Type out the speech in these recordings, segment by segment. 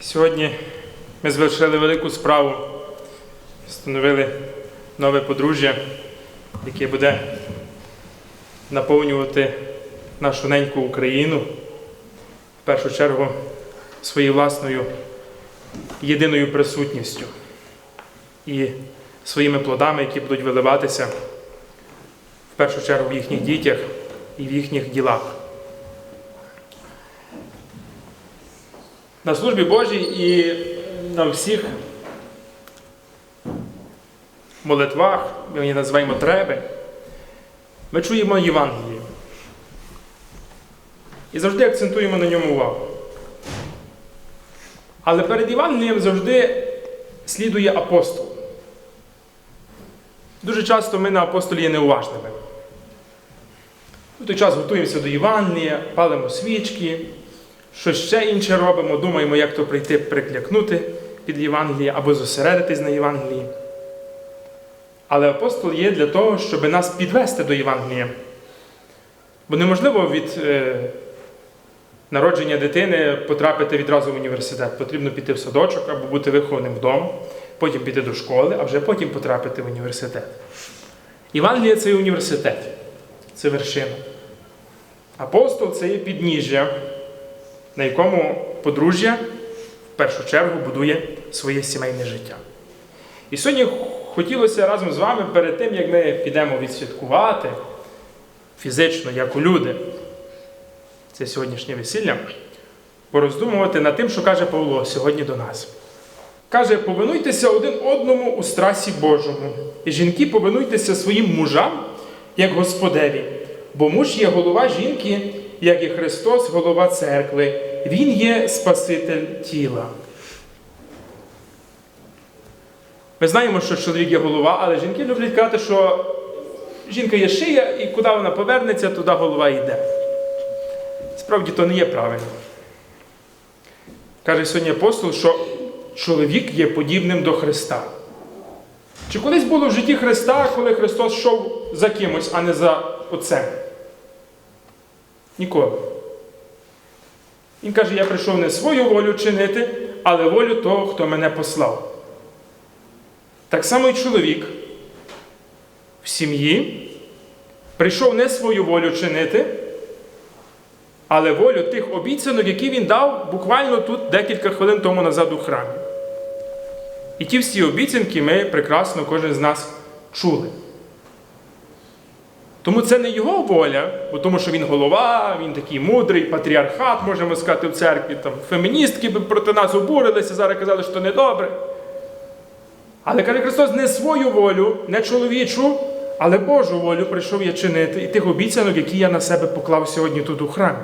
Сьогодні ми звершили велику справу, встановили нове подружжя, яке буде наповнювати нашу неньку Україну в першу чергу своєю власною єдиною присутністю і своїми плодами, які будуть виливатися в першу чергу в їхніх дітях і в їхніх ділах. На службі Божій і на всіх молитвах, ми її називаємо треби, ми чуємо Євангеліє. І завжди акцентуємо на ньому увагу. Але перед Євангелієм завжди слідує апостол. Дуже часто ми на апостолі є неуважними. В той час готуємося до Євангелія, палимо свічки, щось ще інше робимо, думаємо, як то прийти приклякнути під Євангеліє або зосередитись на Євангелії. Але апостол є для того, щоб нас підвести до Євангелія. Бо неможливо від е, народження дитини потрапити відразу в університет. Потрібно піти в садочок або бути вихованим вдома, потім піти до школи, а вже потім потрапити в університет. Євангелія це є університет, це вершина. Апостол це є підніжжя, на якому подружжя в першу чергу будує своє сімейне життя. І сьогодні хотілося разом з вами перед тим, як ми підемо відсвяткувати фізично, як у люди, це сьогоднішнє весілля, пороздумувати над тим, що каже Павло сьогодні до нас. Каже, повинуйтеся один одному у страсі Божому. І жінки повинуйтеся своїм мужам, як Господеві, бо муж є голова жінки, як і Христос, голова церкви. Він є Спаситель тіла. Ми знаємо, що чоловік є голова, але жінки люблять казати, що жінка є шия, і куди вона повернеться, туди голова йде. Справді то не є правильно. Каже сьогодні апостол, що чоловік є подібним до Христа. Чи колись було в житті Христа, коли Христос йшов за кимось, а не за отцем? Ніколи. Він каже, я прийшов не свою волю чинити, але волю того, хто мене послав. Так само і чоловік в сім'ї прийшов не свою волю чинити, але волю тих обіцянок, які він дав буквально тут декілька хвилин тому назад у храмі. І ті всі обіцянки ми прекрасно кожен з нас чули. Тому це не його воля, бо тому що він голова, він такий мудрий, патріархат, можемо сказати, в церкві. Там, феміністки проти нас обурилися, зараз казали, що не добре. Але каже Христос, не свою волю, не чоловічу, але Божу волю прийшов я чинити і тих обіцянок, які я на себе поклав сьогодні тут у храмі.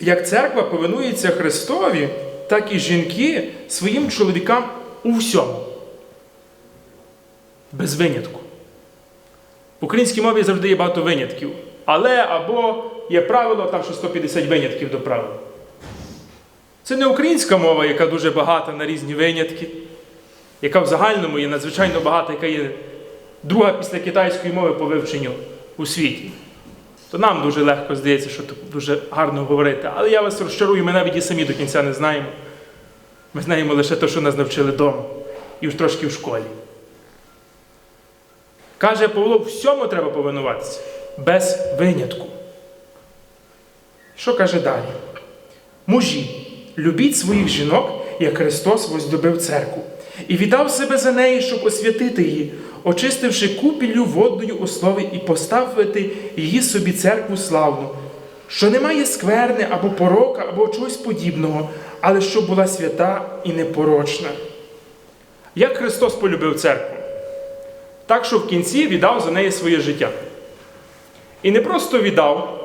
Як церква повинується Христові, так і жінки своїм чоловікам у всьому. Без винятку. В українській мові завжди є багато винятків. Але або є правило, там що 150 винятків до правил. Це не українська мова, яка дуже багата на різні винятки, яка в загальному є надзвичайно багата, яка є друга після китайської мови по вивченню у світі. То нам дуже легко здається, що тут дуже гарно говорити. Але я вас розчарую, ми навіть і самі до кінця не знаємо. Ми знаємо лише те, що нас навчили вдома і трошки в школі. Каже Павло, всьому треба повинуватися, без винятку. Що каже далі? Мужі, любіть своїх жінок, як Христос возлюбив церкву, і віддав себе за неї, щоб освятити її, очистивши купіллю водною у слові і поставити її собі церкву славну, що немає скверни або порока, або чогось подібного, але щоб була свята і непорочна. Як Христос полюбив церкву? Так, що в кінці віддав за неї своє життя. І не просто віддав,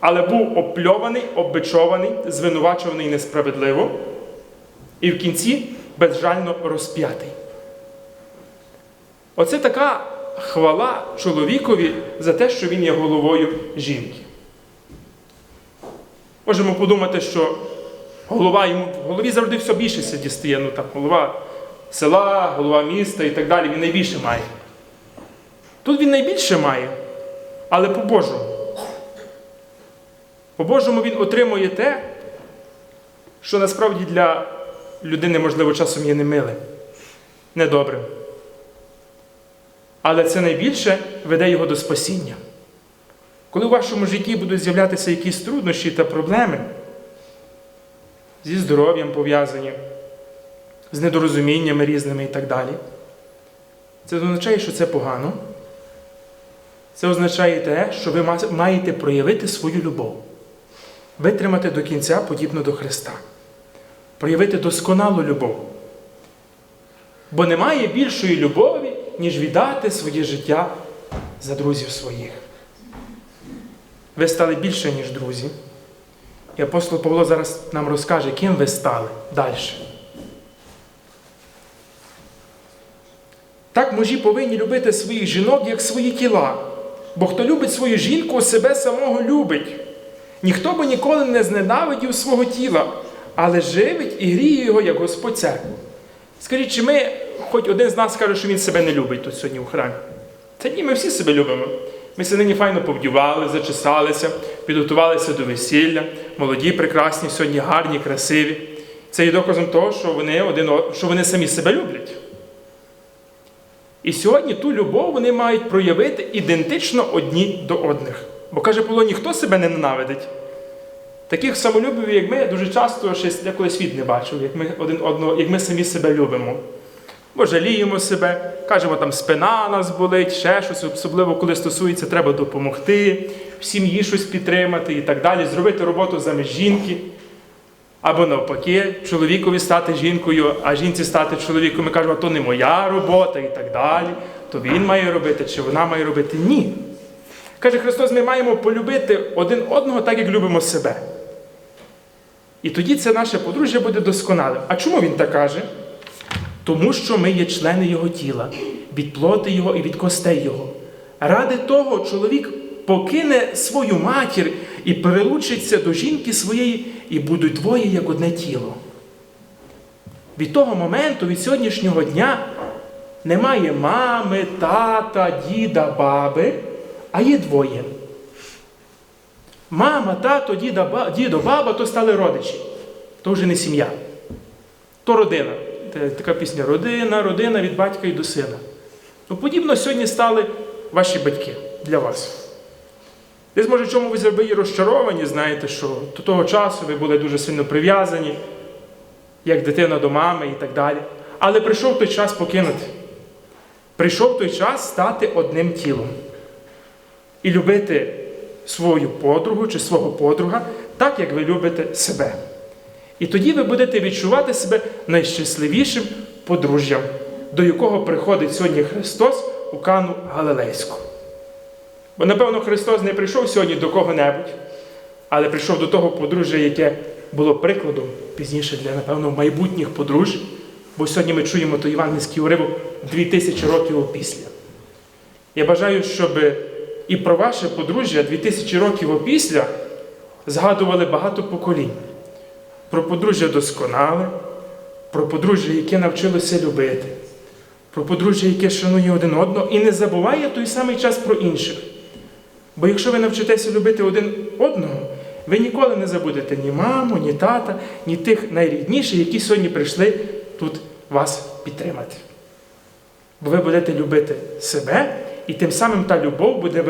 але був опльований, оббичований, звинувачуваний несправедливо, і в кінці безжально розп'ятий. Оце така хвала чоловікові за те, що він є головою жінки. Можемо подумати, що голова йому в голові завжди все більше дістає. Ну, так, голова села, голова міста і так далі, він найбільше має. Тут він найбільше має, але по-божому. По-божому він отримує те, що насправді для людини, можливо, часом є немилим, недобрим. Але це найбільше веде його до спасіння. Коли у вашому житті будуть з'являтися якісь труднощі та проблеми зі здоров'ям пов'язані, з недорозуміннями різними і так далі, це означає, що це погано. Це означає те, що ви маєте проявити свою любов, витримати до кінця подібно до Христа, проявити досконалу любов. Бо немає більшої любові, ніж віддати своє життя за друзів своїх. Ви стали більше, ніж друзі. І апостол Павло зараз нам розкаже, ким ви стали далі. Так мужі повинні любити своїх жінок, як свої тіла. Бо хто любить свою жінку, себе самого любить. Ніхто би ніколи не зненавидів свого тіла, але живить і гріє його, як Господь церкву. Скажіть, чи ми, хоч один з нас скаже, що він себе не любить тут сьогодні в храмі? Та ні, ми всі себе любимо. Ми все нині файно повдівали, зачесалися, підготувалися до весілля, молоді, прекрасні, сьогодні гарні, красиві. Це є доказом того, що вони, один, що вони самі себе люблять. І сьогодні ту любов вони мають проявити ідентично одні до одних. Бо каже Павло, ніхто себе не ненавидить. Таких самолюбів, як ми, дуже часто ще деколи світ не бачив, як ми один одного, як ми самі себе любимо. Бо жаліємо себе, кажемо, там спина нас болить, ще щось, особливо коли стосується, треба допомогти, в сім'ї щось підтримати і так далі, зробити роботу замість жінки. Або навпаки, чоловікові стати жінкою, а жінці стати чоловіком. Ми кажемо, то не моя робота і так далі, то він має робити, чи вона має робити. Ні. Каже Христос, ми маємо полюбити один одного так, як любимо себе. І тоді це наше подружжя буде досконалим. А чому він так каже? Тому що ми є члени Його тіла, від плоти Його і від костей Його. Ради того чоловік покине свою матір і прилучиться до жінки своєї, і будуть двоє як одне тіло. Від того моменту, від сьогоднішнього дня, немає мами, тата, діда, баби, а є двоє. Мама, тато, діда, дідо, баба то стали родичі. То вже не сім'я. То родина. Така пісня родина, родина від батька і до сина. Ну, подібно сьогодні стали ваші батьки для вас. Десь, може, чому ви зробили розчаровані, знаєте, що до того часу ви були дуже сильно прив'язані, як дитина до мами і так далі. Але прийшов той час покинути. Прийшов той час стати одним тілом. І любити свою подругу чи свого подруга так, як ви любите себе. І тоді ви будете відчувати себе найщасливішим подружжям, до якого приходить сьогодні Христос у Кану Галилейську. Бо, напевно, Христос не прийшов сьогодні до кого-небудь, але прийшов до того подружжя, яке було прикладом пізніше для, напевно, майбутніх подружжя. Бо сьогодні ми чуємо той івангельський уривок 2000 років опісля. Я бажаю, щоб і про ваше подружжя 2000 років опісля згадували багато поколінь. Про подружжя досконале, про подружжя, яке навчилося любити, про подружжя, яке шанує один одного і не забуває той самий час про інших. Бо якщо ви навчитеся любити один одного, ви ніколи не забудете ні маму, ні тата, ні тих найрідніших, які сьогодні прийшли тут вас підтримати. Бо ви будете любити себе, і тим самим та любов буде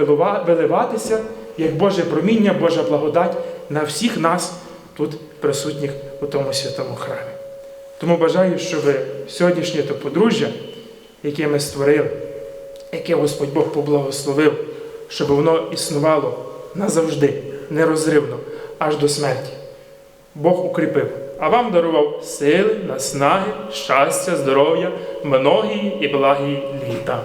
виливатися як Боже проміння, Божа благодать на всіх нас тут присутніх у тому святому храмі. Тому бажаю, щоб сьогоднішнє то подружжя, яке ми створили, яке Господь Бог поблагословив, щоб воно існувало назавжди, нерозривно, аж до смерті. Бог укріпив, а вам дарував сили, наснаги, щастя, здоров'я, многії і благі літа.